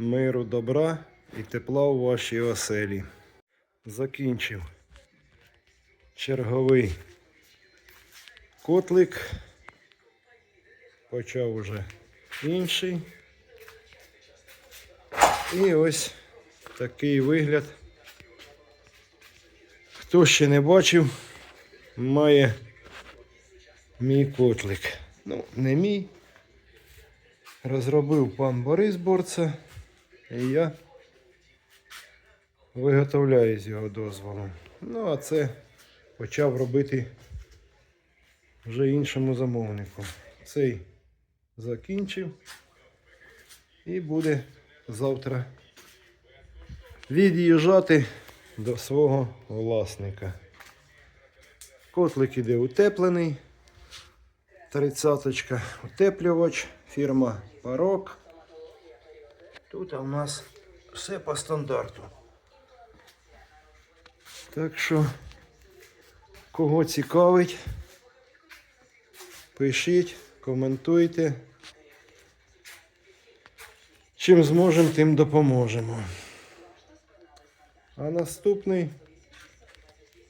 миру, добра і тепла у вашій оселі. Закінчив черговий котлик. Почав уже інший. І ось такий вигляд. Хто ще не бачив, має мій котлик. Ну, не мій. Розробив пан Борис Борца. І я виготовляю з його дозволу. Ну, а це почав робити вже іншому замовнику. Цей закінчив і буде завтра від'їжджати до свого власника. Котлик іде утеплений. Тридцяточка утеплювач, фірма Парок. Тут у нас все по стандарту. Так що, кого цікавить, пишіть, коментуйте. Чим зможемо, тим допоможемо. А наступний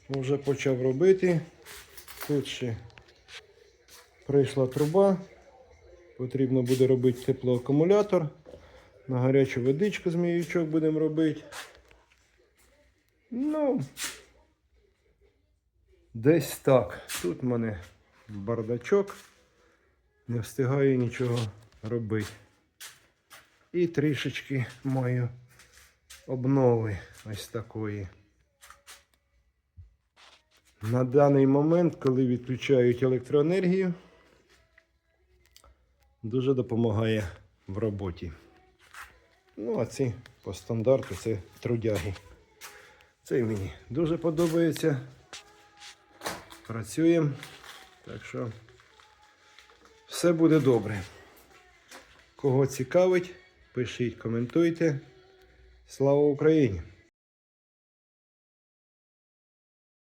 вже почав робити. Тут ще прийшла труба. Потрібно буде робити теплоакумулятор. На гарячу водичку зміючок будемо робити. Ну, десь так. Тут в мене бардачок. Не встигаю нічого робити. І трішечки маю обнови ось такої. На даний момент, коли відключають електроенергію, дуже допомагає в роботі. Ну, а ці по стандарту це трудяги. Це мені дуже подобається. Працюємо. Так що все буде добре. Кого цікавить, пишіть, коментуйте. Слава Україні!